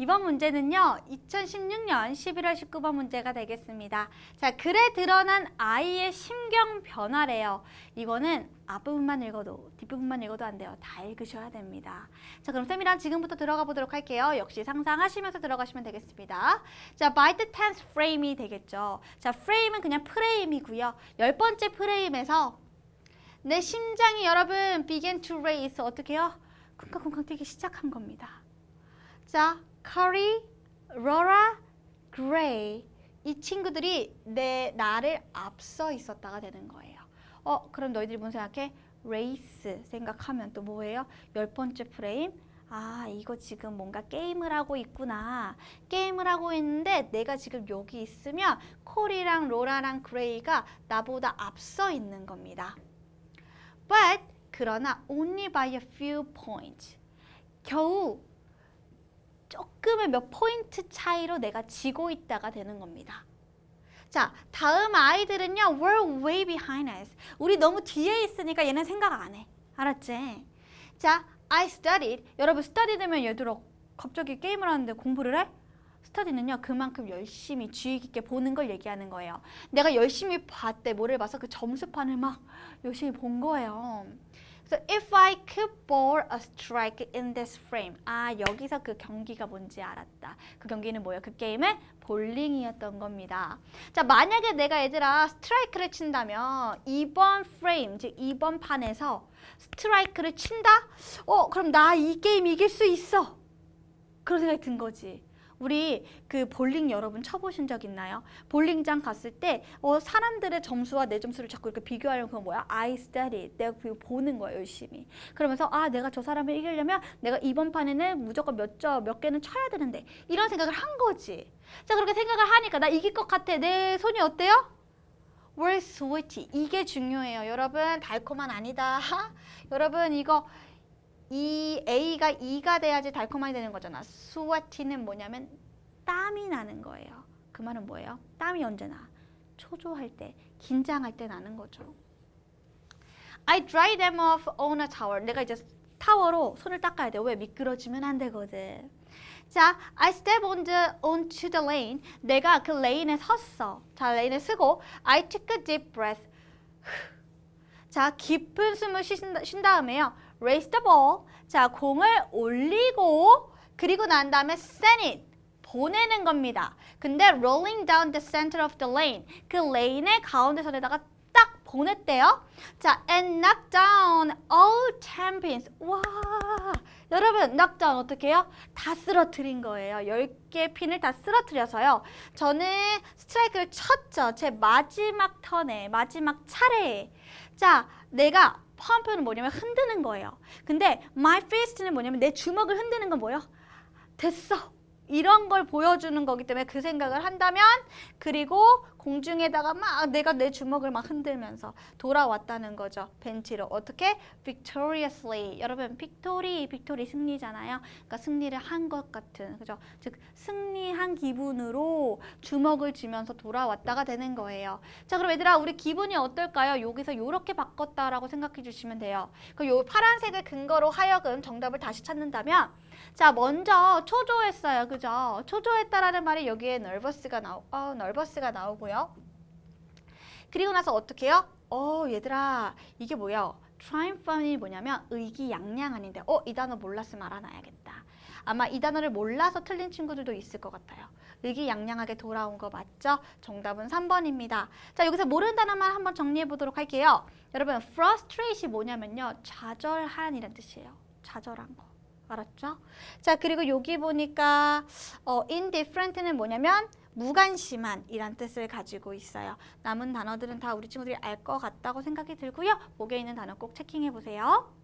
이번 문제는요, 2016년 11월 19번 문제가 되겠습니다. 자, 글에 드러난 아이의 심경 변화래요. 이거는 앞부분만 읽어도, 뒷부분만 읽어도 안 돼요. 다 읽으셔야 됩니다. 자, 그럼 쌤이랑 지금부터 들어가 보도록 할게요. 역시 상상하시면서 들어가시면 되겠습니다. 자, by the tense frame이 되겠죠. 자, frame은 그냥 프레임이고요. 열 번째 프레임에서 내 심장이 여러분 began to race 어떻게 해요? 쿵쾅쿵쾅 뛰기 시작한 겁니다. 자, 커리, 로라, 그레이 이 친구들이 내 나를 앞서 있었다가 되는 거예요. 어, 그럼 너희들이 뭔 생각해? 레이스 생각하면 또 뭐예요? 열 번째 프레임. 아, 이거 지금 뭔가 게임을 하고 있구나. 게임을 하고 있는데 내가 지금 여기 있으면 콜이랑 로라랑 그레이가 나보다 앞서 있는 겁니다. But 그러나 only by a few points. 겨우 조금의 몇 포인트 차이로 내가 지고 있다가 되는 겁니다. 자, 다음 아이들은요. We're way behind us. 우리 너무 뒤에 있으니까 얘는 생각 안 해. 알았지? 자, I studied. 여러분 study 되면 얘들아 갑자기 게임을 하는데 공부를 해? 스터디는요 그만큼 열심히 주의 깊게 보는 걸 얘기하는 거예요. 내가 열심히 봤대 뭐를 봐서 그 점수판을 막 열심히 본 거예요. 그래서 if I could ball a strike in this frame. 아 여기서 그 경기가 뭔지 알았다. 그 경기는 뭐예요? 그 게임은 볼링이었던 겁니다. 자 만약에 내가 얘들아 스트라이크를 친다면 이번 프레임 즉 이번 판에서 스트라이크를 친다? 어 그럼 나 이 게임 이길 수 있어. 그런 생각이 든 거지. 우리 그 볼링 여러분 쳐보신 적 있나요? 볼링장 갔을 때 어, 사람들의 점수와 내 점수를 자꾸 이렇게 비교하려면 그건 뭐야? I study. 내가 그거 보는 거야 열심히. 그러면서 아 내가 저 사람을 이기려면 내가 이번 판에는 무조건 몇 점 몇 개는 쳐야 되는데 이런 생각을 한 거지. 자 그렇게 생각을 하니까 나 이길 것 같아. 내 손이 어때요? We're sweety. 이게 중요해요. 여러분 달콤한 아니다. 여러분 이거 이 A가 E가 돼야지 달콤하게 되는 거잖아. 스웨티는 뭐냐면 땀이 나는 거예요. 그 말은 뭐예요? 땀이 언제 나? 초조할 때, 긴장할 때 나는 거죠. I dry them off on a towel. 내가 이제 타워로 손을 닦아야 돼. 왜? 미끄러지면 안 되거든. 자, I step on the, onto the lane. 내가 그 레인에 섰어. 자, 레인에 쓰고 I took a deep breath. 자, 깊은 숨을 쉰, 쉰 다음에요. Raise the ball. 자, 공을 올리고 그리고 난 다음에 send it. 보내는 겁니다. 근데 rolling down the center of the lane. 그 레인의 가운데선에다가 딱 보냈대요. 자, and knock down all pins. 와, 여러분, knock down 어떻게 해요? 다 쓰러뜨린 거예요. 10개 핀을 다 쓰러뜨려서요. 저는 스트라이크를 쳤죠. 제 마지막 턴에, 마지막 차례에. 자, 내가 펌프는 뭐냐면 흔드는 거예요. 근데 my fist는 뭐냐면 내 주먹을 흔드는 건 뭐예요? 됐어. 이런 걸 보여주는 거기 때문에 그 생각을 한다면 그리고 공중에다가 막 내가 내 주먹을 막 흔들면서 돌아왔다는 거죠. 벤치로 어떻게 victoriously 여러분 빅토리 빅토리 승리잖아요. 그러니까 승리를 한 것 같은 그죠? 즉 승리한 기분으로 주먹을 쥐면서 돌아왔다가 되는 거예요. 자 그럼 얘들아 우리 기분이 어떨까요? 여기서 요렇게 바꿨다라고 생각해 주시면 돼요. 그요 파란색을 근거로 하여금 정답을 다시 찾는다면 자 먼저 초조했어요. 그 죠? 초조했다라는 말이 여기에 nervous가 나오 어, nervous가 나오고요. 그리고 나서 어떻게 해요? 어 얘들아 이게 뭐야? triumph이 뭐냐면 의기양양한인데 어 이 단어 몰랐으면 알아놔야겠다. 아마 이 단어를 몰라서 틀린 친구들도 있을 것 같아요. 의기양양하게 돌아온 거 맞죠? 정답은 3번입니다. 자 여기서 모르는 단어만 한번 정리해 보도록 할게요. 여러분 frustrate이 뭐냐면요 좌절한이란 뜻이에요. 좌절한 거. 알았죠? 자 그리고 여기 보니까 어, indifferent는 뭐냐면 무관심한 이란 뜻을 가지고 있어요. 남은 단어들은 다 우리 친구들이 알 것 같다고 생각이 들고요. 목에 있는 단어 꼭 체킹해 보세요.